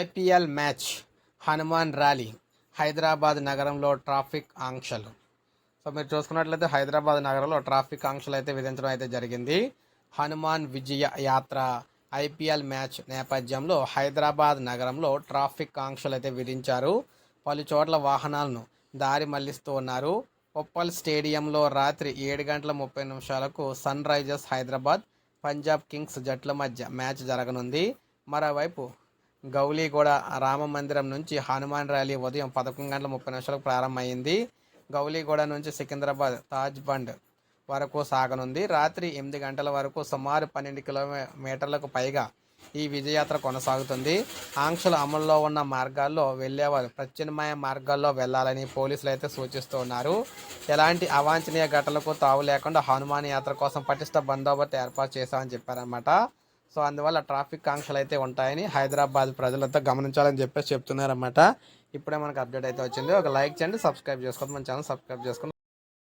IPL match Hanuman rally Hyderabad నగరంలో traffic ఆంక్షలు. So మీరు చూసుకున్నట్లయితే హైదరాబాద్ నగరంలో ట్రాఫిక్ ఆంక్షలు అయితే విధించడం అయితే జరిగింది. హనుమాన్ విజయ యాత్ర ఐపీఎల్ మ్యాచ్ నేపథ్యంలో హైదరాబాద్ నగరంలో ట్రాఫిక్ ఆంక్షలు అయితే విధించారు. పలు చోట్ల వాహనాలను దారి మళ్ళిస్తూ ఉన్నారు. ఉప్పల్ స్టేడియంలో రాత్రి ఏడు గంటల ముప్పై నిమిషాలకు sun Risers Hyderabad Punjab Kings జట్ల మధ్య మ్యాచ్ జరగనుంది. మరోవైపు గౌలీగూడ రామ మందిరం నుంచి హనుమాన్ ర్యాలీ ఉదయం పదకొండు గంటల ముప్పై నిమిషాలకు ప్రారంభమైంది. గౌలీగూడ నుంచి సికింద్రాబాద్ తాజ్ బండ్ వరకు సాగనుంది. రాత్రి ఎనిమిది గంటల వరకు సుమారు పన్నెండు కిలోమీటర్లకు పైగా ఈ విజయయాత్ర కొనసాగుతుంది. ఆంక్షలు అమల్లో ఉన్న మార్గాల్లో వెళ్ళేవారు ప్రత్యామ్నాయ మార్గాల్లో వెళ్ళాలని పోలీసులు అయితే సూచిస్తూ ఉన్నారు ఎలాంటి అవాంఛనీయ ఘటనలకు తావు లేకుండా హనుమాన్ యాత్ర కోసం పటిష్ట బందోబస్తు ఏర్పాటు చేశామని చెప్పారన్నమాట. సో అందువల్ల ట్రాఫిక్ ఆంక్షలు అయితే ఉంటాయని హైదరాబాద్ ప్రజలంతా గమనించాలని చెప్పేసి చెప్తున్నారన్నమాట. ఇప్పుడే మనకు అప్డేట్ అయితే వచ్చింది. ఒక లైక్ చేయండి సబ్స్క్రైబ్ చేసుకోండి. మన ఛానల్ సబ్స్క్రైబ్ చేసుకోండి.